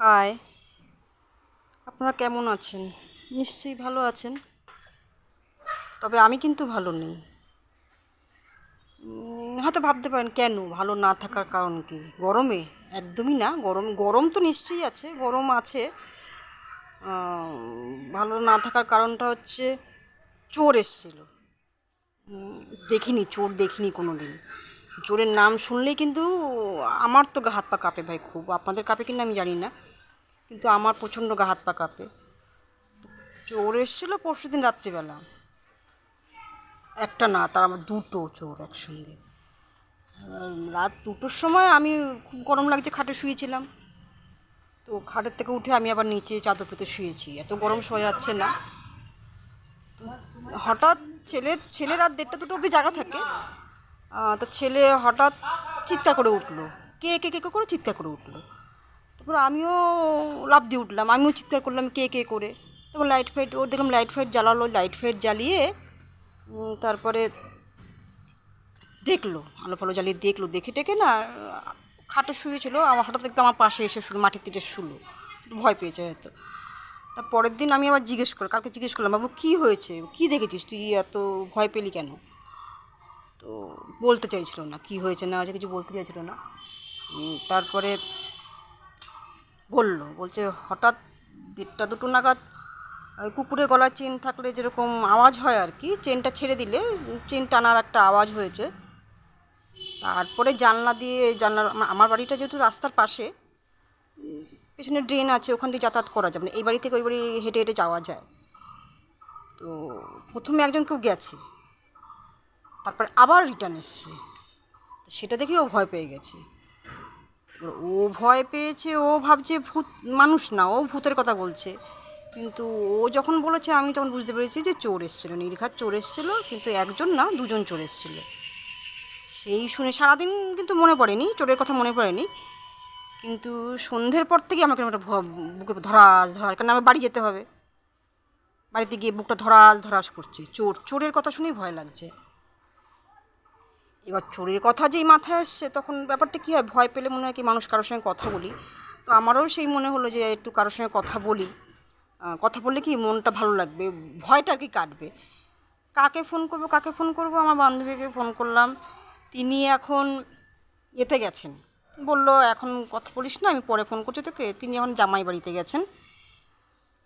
High আপনারা কেমন আছেন? নিশ্চয়ই ভালো আছেন। তবে আমি কিন্তু ভালো নেই। হয়তো ভাবতে পারেন, কেন? ভালো না থাকার কারণ কি? গরমে? একদমই না। গরম গরম তো নিশ্চয়ই আছে। গরম আছে। ভালো না থাকার কারণটা হচ্ছে চোর এসেছিল। দেখিনি, চোর দেখিনি কোনো দিন চোরের নাম শুনলেই কিন্তু আমার তো হাত পা কাঁপে ভাই খুব। আপনাদের কাঁপে কিনা আমি জানি না। কিন্তু আমার প্রচণ্ড গা হাত পা কাঁপে। চোর এসেছিল পরশু দিন রাত্রিবেলা। একটা না, তার আমার দুটো চোর একসঙ্গে। রাত দুটোর সময় আমি খুব গরম লাগছে, খাটে শুয়েছিলাম। তো খাটের থেকে উঠে আমি আবার নিচে চাদর পেতে শুয়েছি। এত গরম শোয়া যাচ্ছে না। হঠাৎ ছেলে ছেলে রাত দেড়টা দুটো অবধি জায়গা থাকে। তো ছেলে হঠাৎ চিৎকার করে উঠল। কে কে কে করে চিৎকার করে উঠল। তারপর আমিও লাফ দিয়ে উঠলাম। আমিও চিৎকার করলাম, কে কে করে? তারপর লাইট ফাইট ও দেখলাম লাইট ফাইট জ্বালালো লাইট ফাইট জ্বালিয়ে তারপরে দেখল আলো ফালো জ্বালিয়ে দেখল, দেখে টেকে না, খাটে শুয়েছিল আমার হঠাৎ দেখতে আমার পাশে এসে শুলো মাটির তিটে শুলো ভয় পেয়েছে হয়তো। তা পরের দিন আমি আবার জিজ্ঞেস করি, কালকে জিজ্ঞেস করলাম, বাবু, কী হয়েছে? কী দেখেছিস? তুই এত ভয় পেলি কেন? তো বলতে চাইছিল না, কি হয়েছে না হয়েছে কিছু বলতে চাইছিল না? তারপরে বলল, বলছে, হঠাৎ দেড়টা দুটো নাগাদ ওই কুকুরের গলায় চেন থাকলে যেরকম আওয়াজ হয় আর কি, চেনটা ছেড়ে দিলে চেন টানার একটা আওয়াজ হয়েছে। তারপরে জানলা দিয়ে জানলা আমার বাড়িটা যেহেতু রাস্তার পাশে, পেছনে ড্রেন আছে, ওখান দিয়ে যাতায়াত করা যাবে না, এই বাড়ি থেকে ওই বাড়ি হেঁটে হেঁটে যাওয়া যায়। তো প্রথমে একজন কেউ গেছে, তারপরে আবার রিটার্ন এসছে। সেটা দেখে ও ভয় পেয়ে গেছে। ও ভয় পেয়েছে, ও ভাবছে ভূত, মানুষ না, ও ভূতের কথা বলছে। কিন্তু ও যখন বলেছে, আমি তখন বুঝতে পেরেছি যে চোর এসেছিল, নির্ঘাত চোর এসেছিল, কিন্তু একজন না, দুজন চোর এসেছিল। সেই শুনে সারাদিন কিন্তু মনে পড়েনি, চোরের কথা মনে পড়েনি। কিন্তু সন্ধ্যের পর থেকে আমাকে একটা বুকে ধরাস ধরাস, কারণ আমার বাড়ি যেতে হবে। বাড়িতে গিয়ে বুকটা ধরাস ধরাস করছে। চোর, চোরের কথা শুনেই ভয় লাগছে। এবার চোরের কথা যেই মাথায় আসছে, তখন ব্যাপারটা কী হয়? ভয় পেলে মনে হয় কি মানুষ কারোর সঙ্গে কথা বলি। তো আমারও সেই মনে হলো যে, একটু কারোর সঙ্গে কথা বলি। কথা বললে কি মনটা ভালো লাগবে? ভয়টা কি কাটবে? কাকে ফোন করব, কাকে ফোন করব? আমার বান্ধবীকে ফোন করলাম। তিনি এখন এতে গেছেন। বলল, এখন কথা বলিস না, আমি পরে ফোন করছি তোকে। তিনি এখন জামাই বাড়িতে গেছেন।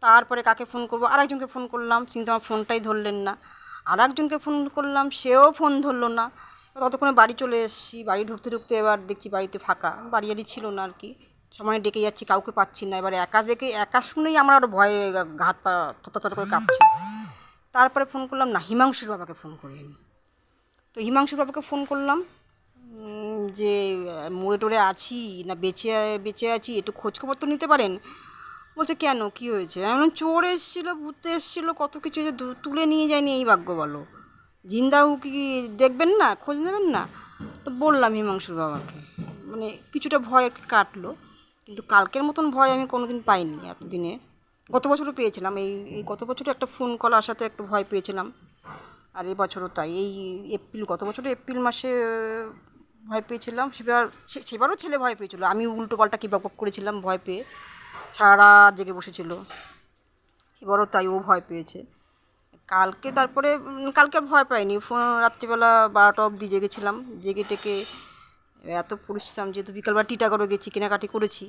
তারপরে কাকে ফোন করব? আরেকজনকে ফোন করলাম। কিন্তু আমার ফোনটাই ধরলেন না। আর একজনকে ফোন করলাম, সেও ফোন ধরলো না। ততক্ষণে বাড়ি চলে এসেছি। বাড়ি ঢুকতে ঢুকতে এবার দেখছি বাড়িতে ফাঁকা। বাড়ি আরই ছিল না আর কি। সময় ডেকে যাচ্ছি, কাউকে পাচ্ছি না। এবার একা দেখে, একা শুনেই আমার আরও ভয়ে হাত পা তত করে কাঁপছে। তারপরে ফোন করলাম, না, হিমাংশুর বাবাকে ফোন করি আমি তো হিমাংশুর বাবাকে ফোন করলাম যে মরে টরে আছি, না বেঁচে বেঁচে আছি, একটু খোঁজখবর তো নিতে পারেন? বলছে, কেন? কি হয়েছে? বললাম, চোর এসেছিল, ভূত এসেছিল, কত কিছু তুলে নিয়ে যায়নি, এই ভাগ্য বলো। জিন্দাও কি দেখবেন না? খোঁজ নেবেন না? তো বললাম হিমাংশুর বাবাকে। মানে কিছুটা ভয় কাটলো, কিন্তু কালকের মতন ভয় আমি কোনোদিন পাইনি এতদিনে। গত বছরও পেয়েছিলাম, এই এই গত বছরও একটা ফোন কল আসাতে একটু ভয় পেয়েছিলাম। আর এই বছরও তাই। এই এপ্রিল, গত বছর এপ্রিল মাসে ভয় পেয়েছিলাম, সেবার সেবারও ছেলে ভয় পেয়েছিল। আমি উল্টো পাল্টা কী বক বক করেছিলাম ভয় পেয়ে, সারা জেগে বসেছিল। এবারও তাই ও ভয় পেয়েছে। কালকে তারপরে কালকে আর ভয় পাইনি। ফোন রাত্রিবেলা বারোটা অবধি জেগেছিলাম জেগে টেকে এত পরিশ্রম যেহেতু বিকালবেলা টিটাগড়ে গেছি, কেনাকাটি করেছি।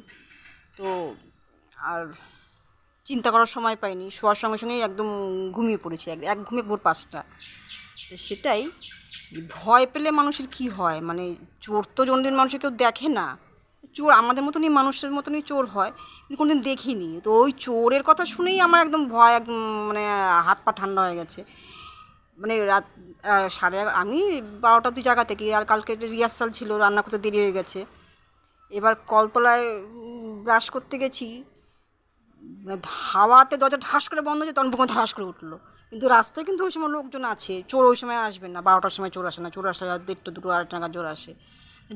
তো আর চিন্তা করার সময় পাইনি। শোয়ার সঙ্গে সঙ্গেই একদম ঘুমিয়ে পড়েছি, এক এক ঘুমে ভোর পাঁচটা। তো সেটাই, ভয় পেলে মানুষের কি হয়? মানে চোর তো জন্মদিন মানুষের কেউ দেখে না। চোর, আমাদের মতনই মানুষের মতনই চোর হয়, কিন্তু কোনোদিন দেখিনি। তো ওই চোরের কথা শুনেই আমার একদম ভয়, একদম মানে হাত পা ঠান্ডা হয়ে গেছে। মানে রাত সাড়ে আমি বারোটা অব্দি জায়গা থেকে, আর কালকে রিহার্সাল ছিল, রান্না করতে দেরি হয়ে গেছে। এবার কলতলায় ব্রাশ করতে গেছি। মানে ধাওয়াতে দরজা ঢাস করে বন্ধ হয়েছে, তখন বুকে ধাস করে উঠল। কিন্তু রাস্তায় কিন্তু ওই সময় লোকজন আছে, চোর ওই সময় আসবে না, বারোটার সময় চোর আসে না, চোর আসলে দেড়টা দুটো, আড়াইটা নাগাদ চোর আসে।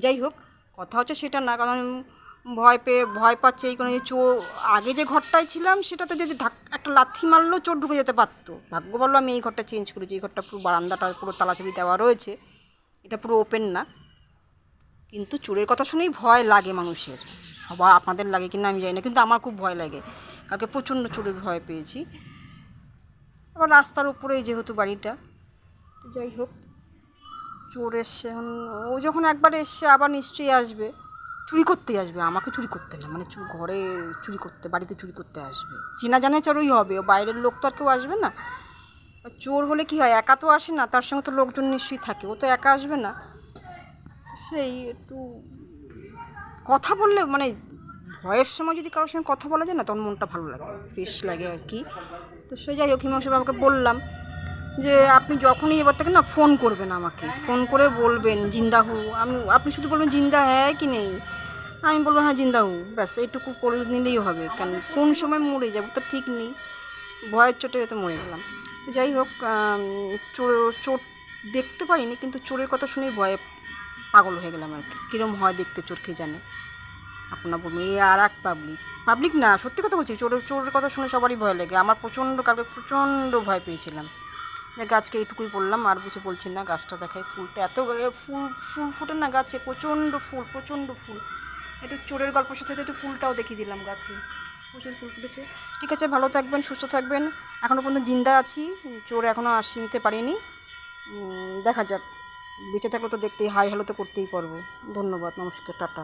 যাই হোক কথা হচ্ছে সেটা না, কারণ ভয় পেয়ে, ভয় পাচ্ছে এই কোনো চোর, আগে যে ঘরটায় ছিলাম সেটাতে যদি ধাক, একটা লাথি মারলেও চোর ঢুকে যেতে পারতো। ভাগ্য বলল আমি এই ঘরটা চেঞ্জ করেছি, এই ঘরটা পুরো বারান্দাটা, পুরো তালাচাবি দেওয়া রয়েছে, এটা পুরো ওপেন না। কিন্তু চোরের কথা শুনেই ভয় লাগে মানুষের, সবার আপনাদের লাগে কিনা আমি জানি না, কিন্তু আমার খুব ভয় লাগে। কালকে প্রচণ্ড চোরের ভয় পেয়েছি। আবার রাস্তার উপরেই যেহেতু বাড়িটা যাই হোক। চোর এসছে। এখন ও যখন একবার এসছে, আবার নিশ্চয়ই আসবে। চুরি করতে আসবে, আমাকে চুরি করতে না। মানে ঘরে চুরি করতে, বাড়িতে চুরি করতে আসবে। চেনা জানা চোরই হবে, ও বাইরের লোক তো আর কেউ আসবে না। চোর হলে কি হয়, একা তো আসে না, তার সঙ্গে তো লোকজন নিশ্চয়ই থাকে, ও তো একা আসবে না। সেই একটু কথা বললে মানে ভয়ের সময় যদি কারোর সঙ্গে কথা বলা যায় না, তখন মনটা ভালো লাগে ফ্রেশ লাগে আর কি। তো সে যাই হোক, হিমাংশু বাবাকে বললাম। যে আপনি যখনই এবার থেকে না ফোন করবেন আমাকে, ফোন করে বলবেন, জিন্দা হু আমি, আপনি শুধু বলবেন, জিন্দা হ্যাঁ কি নেই? আমি বলব হ্যাঁ জিন্দা হু ব্যাস, এইটুকু করে নিলেই হবে। কেন কোন সময় মরে যাব তো ঠিক নেই। ভয়ের চোটে হয়তো মরে গেলাম। তো যাই হোক চোর চোর দেখতে পাইনি, কিন্তু চোরের কথা শুনেই ভয়ে পাগল হয়ে গেলাম আর কি। কীরম হয় দেখতে চোর কে জানে? আপনার বলবেন এই আর এক পাবলিক পাবলিক না, সত্যি কথা বলছি, চোরের চোরের কথা শুনে সবারই ভয় লাগে। আমার প্রচণ্ড, কালকে প্রচণ্ড ভয় পেয়েছিলাম। গাছকে এইটুকুই বললাম, আর কিছু বলছি না গাছটা দেখাই ফুলটা। এত ফুল ফুল ফুটে না গাছে, প্রচণ্ড ফুল প্রচণ্ড ফুল। একটু চোরের গল্পের সাথে একটু ফুলটাও দেখিয়ে দিলাম গাছে। প্রচুর ফুল ফুটেছে। ঠিক আছে, ভালো থাকবেন, সুস্থ থাকবেন। এখনও পর্যন্ত জিন্দা আছি, চোর এখনও আসি নিতে পারিনি। দেখা যাক। বেঁচে থাকলে তো দেখতেই, হাই হ্যালো তো করতেই পারব। ধন্যবাদ, নমস্কার, টাটা।